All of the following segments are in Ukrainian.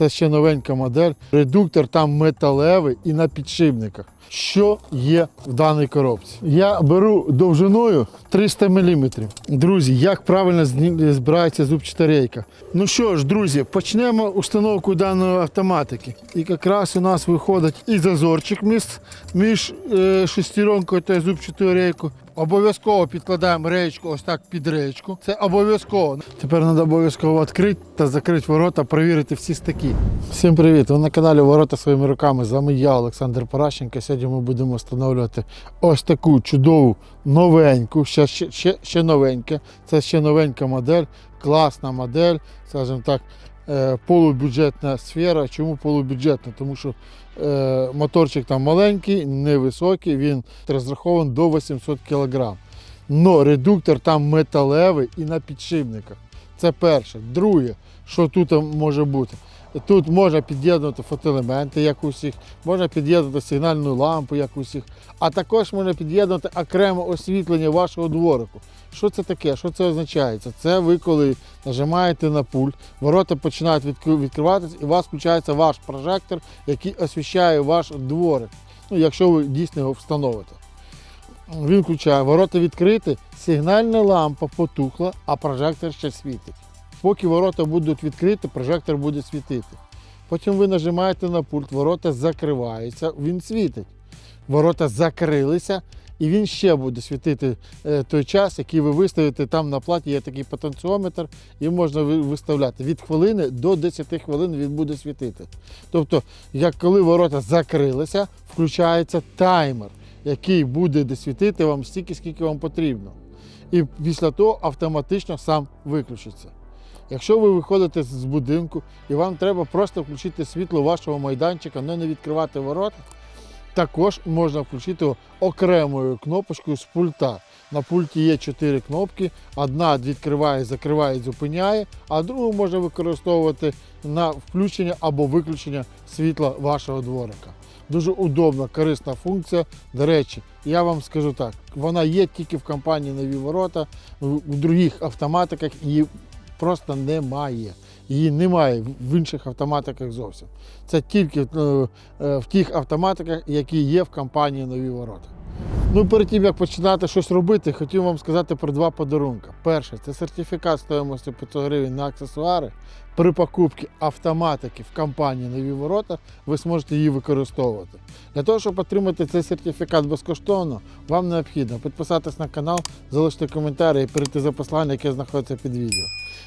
Це ще новенька модель. Редуктор там металевий і на підшипниках. Що є в даній коробці? Я беру довжиною 300 мм. Друзі, як правильно збирається зубчата рейка? Ну що ж, друзі, почнемо установку даної автоматики. І якраз у нас виходить і зазорчик між, е, шестеренкою та зубчатою рейкою. Обов'язково підкладаємо реєчку ось так під реєчку. Це обов'язково. Тепер треба обов'язково відкрити та закрити ворота, перевірити всі стики. Всім привіт! Ви на каналі Ворота своїми руками. З вами я, Олександр Паращенко. Сьогодні ми будемо встановлювати ось таку чудову новеньку, ще, ще, ще, ще. Це ще новенька модель, класна модель, скажімо так, полубюджетна сфера. Чому полубюджетна? Тому що е, моторчик там маленький, невисокий, він розрахований до 800 кг. Но редуктор там металевий і на підшипниках. Це перше. Друге, що тут може бути? Тут можна під'єднувати фотоелементи, як у всіх, можна під'єднувати сигнальну лампу, як у всіх, а також можна під'єднувати окреме освітлення вашого дворику. Що це таке? Що це означає? Це ви, коли нажимаєте на пульт, ворота починають відкриватися, і у вас включається ваш прожектор, який освіщає ваш дворик. Ну, якщо ви дійсно його встановите. Він включає, ворота відкриті, сигнальна лампа потухла, а прожектор ще світить. Поки ворота будуть відкриті, прожектор буде світити. Потім ви нажимаєте на пульт, ворота закриваються, він світить. Ворота закрилися, і він ще буде світити е, той час, який ви виставите. Там на платі є такий потенціометр, і можна виставляти від хвилини до 10 хвилин він буде світити. Тобто, як коли ворота закрилися, включається таймер, який буде досвітити вам стільки, скільки вам потрібно. І після того автоматично сам виключиться. Якщо ви виходите з будинку і вам треба просто включити світло вашого майданчика, але не відкривати ворота, також можна включити окремою кнопочкою з пульта. На пульті є чотири кнопки. Одна відкриває, закриває, зупиняє, а другу можна використовувати на включення або виключення світла вашого дворика. Дуже удобна, корисна функція. До речі, я вам скажу так: вона є тільки в компанії Нові ворота, в других автоматиках просто немає. Її немає в інших автоматиках зовсім. Це тільки е, е, в тих автоматиках, які є в компанії Нові ворота. Ну, перед тим як починати щось робити, хотів вам сказати про два подарунки. Перше, це сертифікат стоїмості 500 гривень на аксесуари. При покупці автоматики в компанії Нові ворота ви зможете її використовувати. Для того, щоб отримати цей сертифікат безкоштовно, вам необхідно підписатись на канал, залишити коментарі і перейти за послання, яке знаходиться під відео.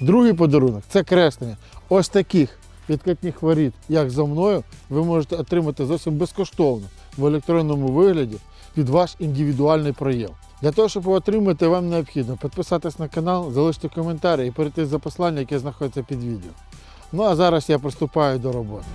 Другий подарунок це креслення. Ось таких відкатних воріт, як за мною, ви можете отримати зовсім безкоштовно в електронному вигляді під ваш індивідуальний проєм. Для того, щоб його отримати, вам необхідно підписатись на канал, залишити коментарі і перейти за послання, яке знаходиться під відео. Ну а зараз я приступаю до роботи.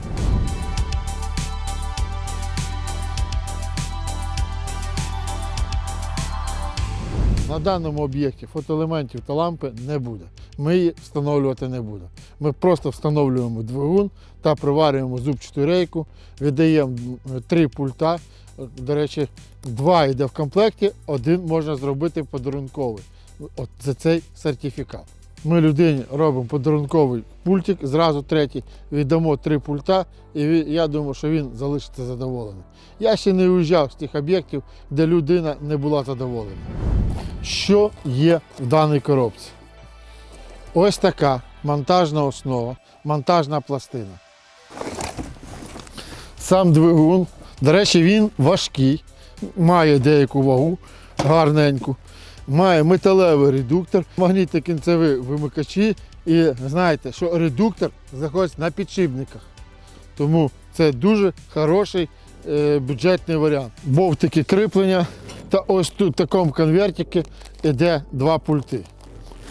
На даному об'єкті фотоелементів та лампи не буде. Ми її встановлювати не будемо. Ми просто встановлюємо двигун та приварюємо зубчату рейку, віддаємо три пульта. До речі, два йде в комплекті, один можна зробити подарунковий. От за цей сертифікат. Ми людині робимо подарунковий пультик, зразу третій, віддамо три пульта, і я думаю, що він залишиться задоволений. Я ще не уїжджав з тих об'єктів, де людина не була задоволена. Що є в даній коробці? Ось така монтажна основа, монтажна пластина. Сам двигун. До речі, він важкий, має деяку вагу, гарненьку. Має металевий редуктор, магнітно кінцеві вимикачі. І знаєте, що редуктор знаходиться на підшипниках. Тому це дуже хороший е, бюджетний варіант. Бовтики кріплення. Та ось тут в такому конвертику йде два пульти.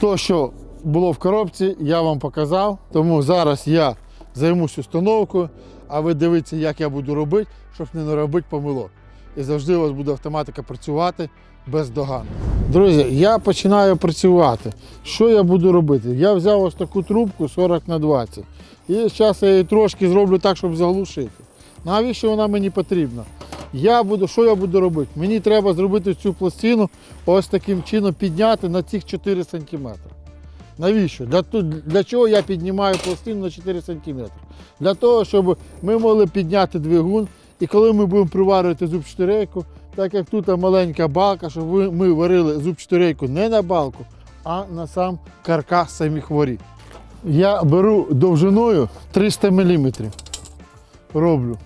То, що було в коробці, я вам показав. Тому зараз я займусь установкою, а ви дивіться, як я буду робити, щоб не наробити помилок. І завжди у вас буде автоматика працювати бездоганно. Друзі, я починаю працювати. Що я буду робити? Я взяв ось таку трубку 40 на 20. І зараз я її трошки зроблю так, щоб заглушити. Навіщо вона мені потрібна? Я буду, що я буду робити? Мені треба зробити цю пластину ось таким чином підняти на цих 4 см. Навіщо? Для, для чого я піднімаю пластину на 4 см? Для того, щоб ми могли підняти двигун, і коли ми будемо приварювати зубчатурейку, так як тут маленька балка, щоб ми варили зубчатурейку не на балку, а на сам каркас самих воріт. Я беру довжиною 300 мм. Роблю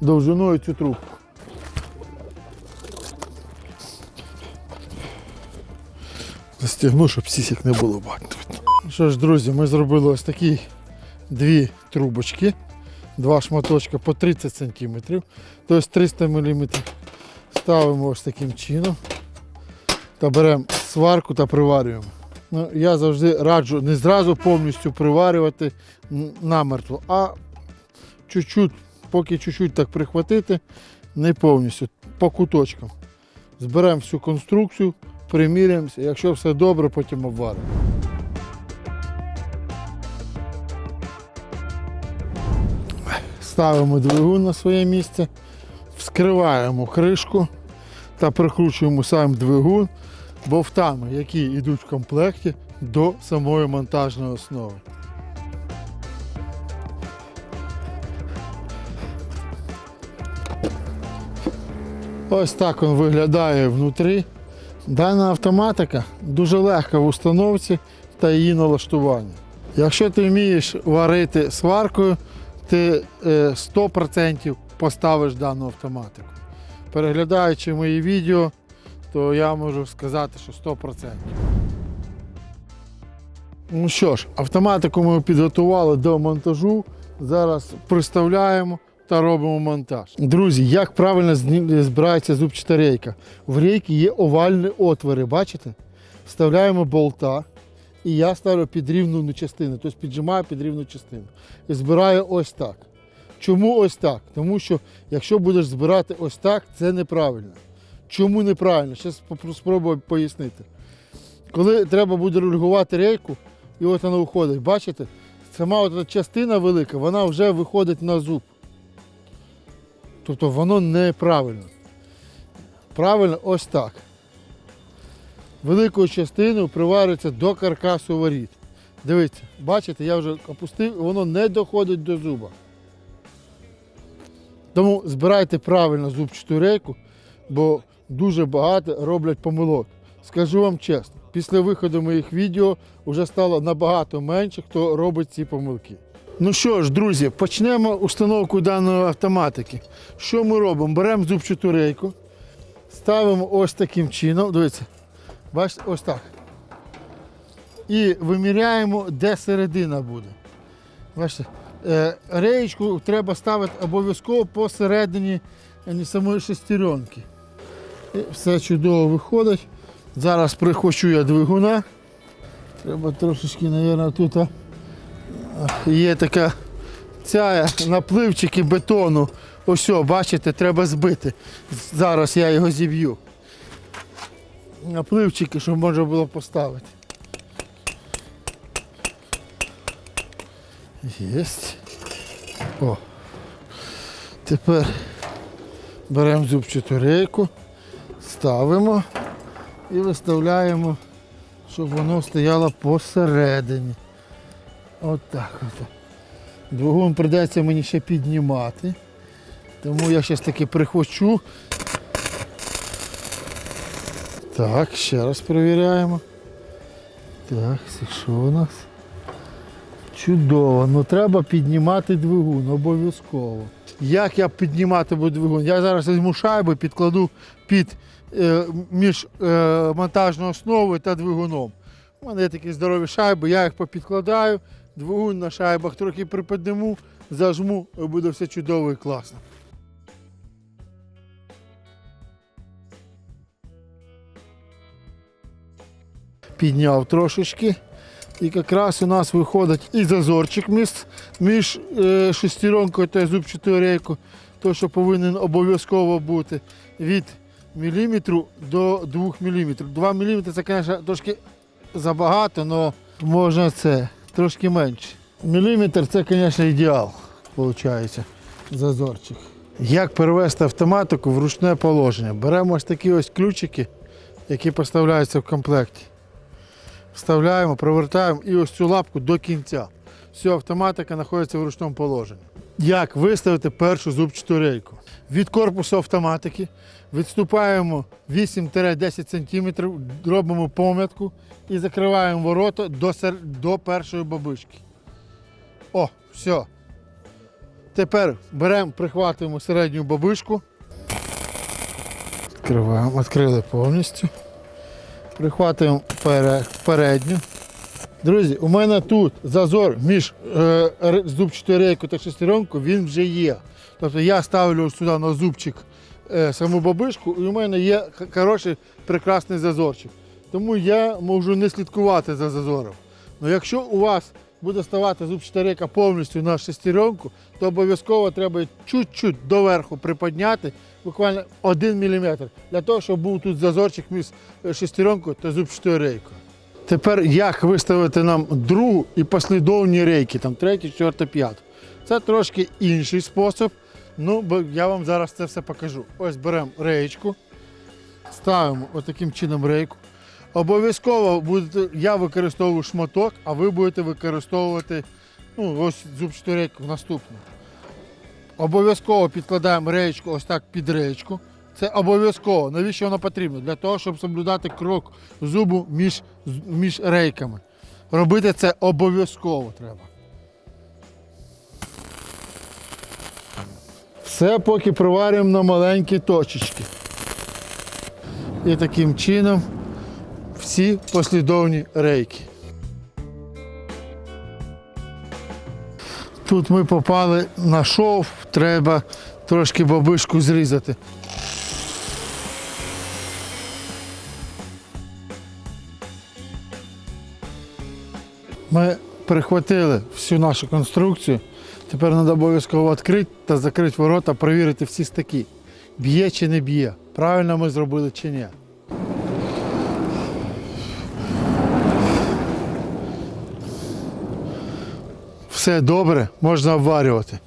довжиною цю трубку. Застягну, щоб сісік не було бачити. Що ж, друзі, ми зробили ось такі дві трубочки, два шматочка по 30 см, тобто 300 мм. Ставимо ось таким чином та беремо сварку та приварюємо. Ну, я завжди раджу не зразу повністю приварювати намертво, а чуть-чуть, поки чуть-чуть так прихватити, не повністю, по куточкам. Зберемо всю конструкцію, приміряємося, якщо все добре, потім обваримо. Ставимо двигун на своє місце, вскриваємо кришку та прикручуємо сам двигун бовтами, які йдуть в комплекті до самої монтажної основи. Ось так він виглядає внутрі. Дана автоматика дуже легка в установці та її налаштуванні. Якщо ти вмієш варити сваркою, ти е, 100% поставиш дану автоматику. Переглядаючи мої відео, то я можу сказати, що 100%. Ну що ж, автоматику ми підготували до монтажу. Зараз приставляємо та робимо монтаж. Друзі, як правильно збирається зубчата рейка? В рейки є овальні отвори, бачите? Вставляємо болта, і я ставлю під рівну частину, тобто піджимаю під рівну частину. І збираю ось так. Чому ось так? Тому що якщо будеш збирати ось так, це неправильно. Чому неправильно? Зараз спробую пояснити. Коли треба буде регулювати рейку, і от вона виходить, бачите, сама от частина велика, вона вже виходить на зуб. Тобто воно неправильно. Правильно ось так. Великою частиною приварюється до каркасу воріт. Дивіться, бачите, я вже опустив, воно не доходить до зуба. Тому збирайте правильно зубчату рейку, бо дуже багато роблять помилок. Скажу вам чесно, після виходу моїх відео вже стало набагато менше, хто робить ці помилки. Ну що ж, друзі, почнемо установку даної автоматики. Що ми робимо? Беремо зубчату рейку, ставимо ось таким чином. Дивіться, бачите, ось так. І виміряємо, де середина буде. Бачите, е, реєчку треба ставити обов'язково посередині е, самої шестеренки. І все чудово виходить. Зараз прихочу я двигуна. Треба трошечки, мабуть, тут є така ця напливчики бетону. Ось, бачите, треба збити. Зараз я його зіб'ю. Напливчики, щоб можна було поставити. Єсть. О. Тепер беремо зубчату рейку, ставимо і виставляємо, щоб воно стояло посередині. От так от. Двигун прийдеться мені ще піднімати. Тому я зараз таки прихвачу. Так, ще раз перевіряємо. Так, це що у нас? Чудово, ну треба піднімати двигун обов'язково. Як я піднімати буду двигун? Я зараз візьму шайбу, підкладу під е, між е, монтажною основою та двигуном. У мене є такі здорові шайби, я їх попідкладаю, двигун на шайбах трохи приподниму, зажму і буде все чудово і класно. Підняв трошечки. І якраз у нас виходить і зазорчик між, е, шестеренкою та зубчатою рейкою, то що повинен обов'язково бути від міліметру до 2 мм. 2 мм це, звісно, трошки забагато, але можна це трошки менше. Міліметр це, звісно, ідеал, виходить, зазорчик. Як перевести автоматику в ручне положення? Беремо ось такі ось ключики, які поставляються в комплекті. Вставляємо, провертаємо і ось цю лапку до кінця. Все, автоматика знаходиться в ручному положенні. Як виставити першу зубчату рейку? Від корпусу автоматики відступаємо 8-10 см, робимо пом'ятку і закриваємо ворота до, сер- до першої бабички. О, все. Тепер беремо, прихватуємо середню бабишку. Відкриваємо, відкрили повністю. Прихватуємо пере- передню. Друзі, у мене тут зазор між е, зубчатою рейкою та шестеренкою, він вже є. Тобто я ставлю сюди на зубчик е, саму бабишку, і у мене є хороший прекрасний зазорчик. Тому я можу не слідкувати за зазором. Ну якщо у вас буде ставати зубчата рейка повністю на шестеренку, то обов'язково треба чуть-чуть доверху приподняти, буквально 1 мм, для того, щоб був тут зазорчик між е, шестеренкою та зубчатою рейкою. Тепер як виставити нам другу і послідовні рейки, там третю, четверту, п'яту. Це трошки інший спосіб. Ну, бо я вам зараз це все покажу. Ось беремо реєчку, ставимо отаким чином рейку. Обов'язково будете, я використовую шматок, а ви будете використовувати ну, ось зубчату рейку наступну. Обов'язково підкладаємо реєчку ось так під реєчку. Це обов'язково. Навіщо воно потрібно? Для того, щоб соблюдати крок зубу між, між рейками. Робити це обов'язково треба. Все поки проварюємо на маленькі точечки. І таким чином всі послідовні рейки. Тут ми попали на шов, треба трошки бабишку зрізати. Перехватили всю нашу конструкцію. Тепер треба обов'язково відкрити та закрити ворота, перевірити всі стаки. Б'є чи не б'є. Правильно ми зробили чи ні. Все добре, можна обварювати.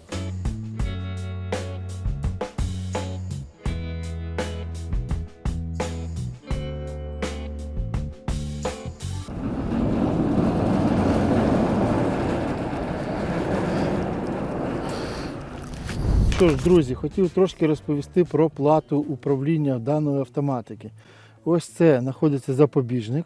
Тож, друзі, хотів трошки розповісти про плату управління даної автоматики. Ось це знаходиться запобіжник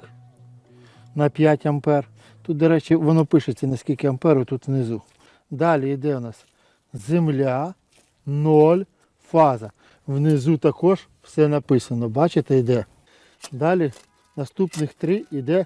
на 5 ампер. Тут, до речі, воно пишеться на скільки амперів тут внизу. Далі йде у нас земля, 0, фаза. Внизу також все написано. Бачите, йде. Далі наступних три йде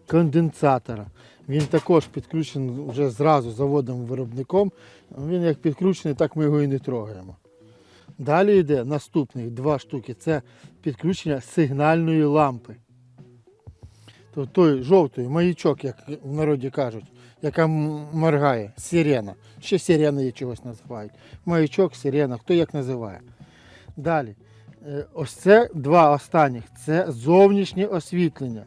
конденсатора. Він також підключений вже зразу заводом виробником. Він як підключений, так ми його і не трогаємо. Далі йде наступних два штуки. Це підключення сигнальної лампи. Тобто той жовтий маячок, як в народі кажуть, яка моргає, сирена. Ще сирена її чогось називають. Маячок, сирена, хто як називає. Далі. Е, Ось це два останніх. Це зовнішнє освітлення.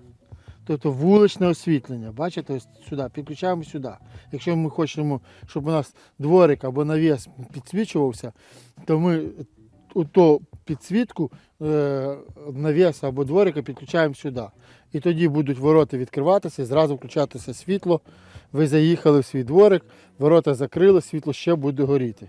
Тобто вуличне освітлення. Бачите, ось сюди, підключаємо сюди. Якщо ми хочемо, щоб у нас дворик або навіс підсвічувався, то ми ту підсвітку е, навіса або дворика підключаємо сюди. І тоді будуть ворота відкриватися і зразу включатися світло. Ви заїхали в свій дворик, ворота закрили, світло ще буде горіти.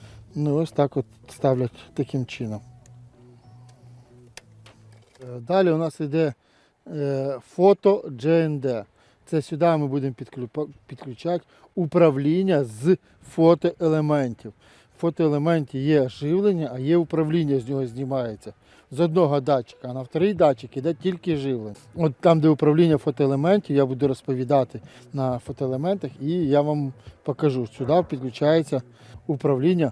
Ну ось так от ставлять таким чином. Е, Далі у нас йде е, фото GND. Це сюди ми будемо підключати управління з фотоелементів. В фотоелементі є живлення, а є управління з нього знімається. З одного датчика, а на вторий датчик іде тільки живлення. От там, де управління фотоелементів, я буду розповідати на фотоелементах і я вам покажу. Сюди підключається управління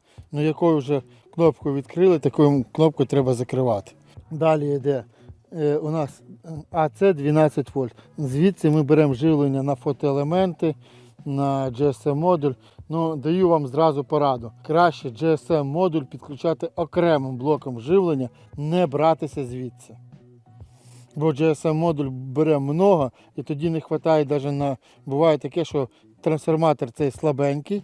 Ну, якою вже кнопку відкрили, такою кнопкою треба закривати. Далі йде е, у нас АЦ 12 вольт. Звідси ми беремо живлення на фотоелементи, на GSM модуль. Ну, даю вам зразу пораду. Краще GSM модуль підключати окремим блоком живлення, не братися звідси. Бо GSM модуль бере много, і тоді не вистачає навіть на. Буває таке, що трансформатор цей слабенький,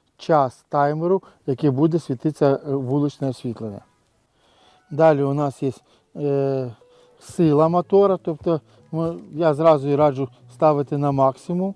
час таймеру, який буде світитися е, вуличне освітлення. Далі у нас є е, сила мотора, тобто я зразу і раджу ставити на максимум.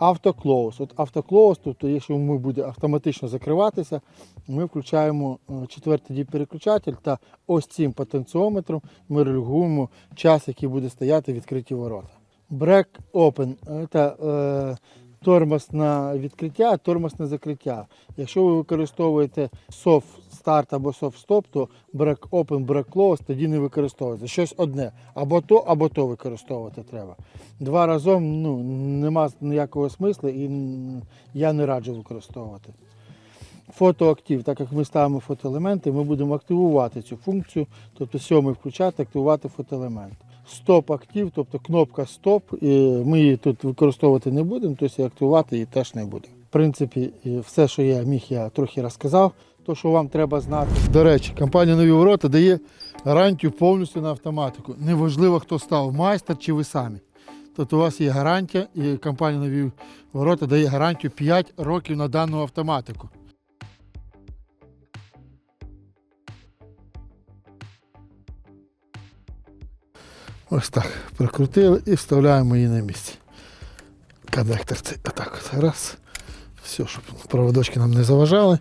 Автоклоус. От автоклоус, тобто, якщо ми буде автоматично закриватися, ми включаємо е, четвертий діп переключатель та ось цим потенціометром ми регулюємо час, який буде стояти відкриті ворота. Break open це тормоз на відкриття, тормоз на закриття. Якщо ви використовуєте soft start або soft stop, то break open, break close тоді не використовується. Щось одне. Або то, або то використовувати треба. Два разом ну, нема ніякого смислу і я не раджу використовувати. Фотоактив, так як ми ставимо фотоелементи, ми будемо активувати цю функцію, тобто сьомий включати, активувати фотоелемент. Стоп-актив, тобто кнопка стоп, і ми її тут використовувати не будемо, тобто активувати її теж не будемо. В принципі, все, що я міг, я трохи розказав. То, що вам треба знати. До речі, компанія Нові Ворота дає гарантію повністю на автоматику. Неважливо, хто став майстер чи ви самі. Тобто у вас є гарантія, і компанія Нові Ворота дає гарантію 5 років на дану автоматику. Ось так прикрутили і вставляємо її на місце. Коннектор цей отак от раз. Все, щоб проводочки нам не заважали.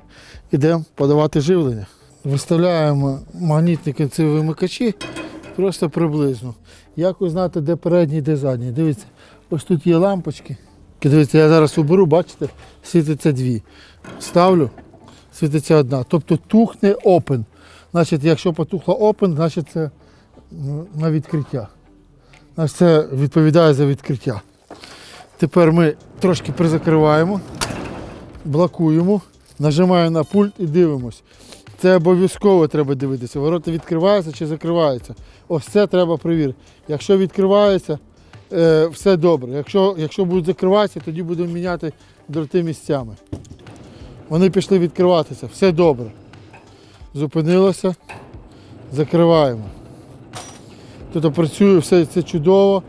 Ідемо подавати живлення. Виставляємо магнітні кінцеві вимикачі просто приблизно. Як ви знаєте, де передній, де задній. Дивіться, ось тут є лампочки. Дивіться, я зараз уберу, бачите, світиться дві. Ставлю, світиться одна. Тобто тухне open. Значить, якщо потухло open, значить це ну, на відкриття. Ось це відповідає за відкриття. Тепер ми трошки призакриваємо, блокуємо, нажимаємо на пульт і дивимось. Це обов'язково треба дивитися. Ворота відкриваються чи закриваються. Ось це треба перевірити. Якщо відкривається, е, все добре. Якщо, якщо будуть закриватися, тоді будемо міняти дроти місцями. Вони пішли відкриватися, все добре. Зупинилося, закриваємо. Тут працює, все це чудово,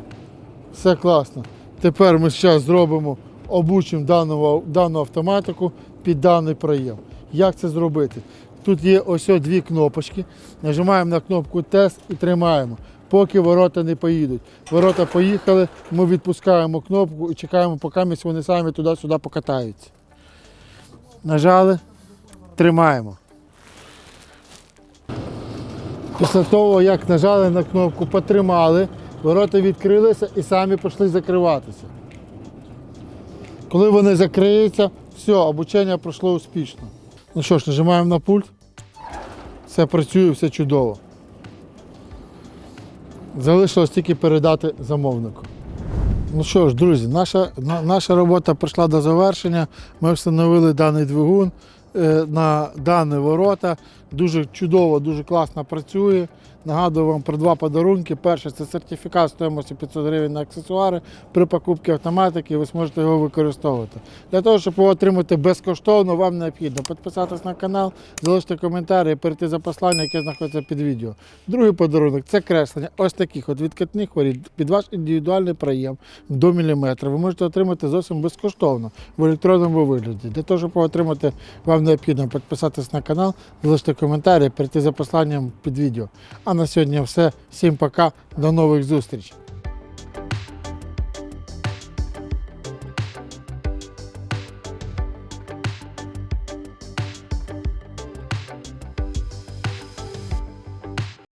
все класно. Тепер ми зараз зробимо, обучимо дану, дану автоматику під даний проєм. Як це зробити? Тут є ось дві кнопочки. Нажимаємо на кнопку тест і тримаємо, поки ворота не поїдуть. Ворота поїхали, ми відпускаємо кнопку і чекаємо, поки вони самі туди-сюди покатаються. Нажали, тримаємо. Після того, як нажали на кнопку, потримали, ворота відкрилися і самі пішли закриватися. Коли вони закриються, все, обучення пройшло успішно. Ну що ж, нажимаємо на пульт. Все працює, все чудово. Залишилось тільки передати замовнику. Ну що ж, друзі, наша, на- наша робота прийшла до завершення. Ми встановили даний двигун на дані ворота. Дуже чудово, дуже класно працює. Нагадую вам про два подарунки. Перше це сертифікат стоїмості 500 гривень на аксесуари. При покупці автоматики ви зможете його використовувати. Для того, щоб його отримати безкоштовно, вам необхідно підписатись на канал, залишити коментарі перейти за послання, яке знаходиться під відео. Другий подарунок це креслення ось таких от відкатних воріт під ваш індивідуальний проєм до міліметра. Ви можете отримати зовсім безкоштовно в електронному вигляді. Для того, щоб його отримати, вам необхідно підписатись на канал, залишити коментарі, перейти за посланням під відео. А на сьогодні все. Всім пока, до нових зустрічей.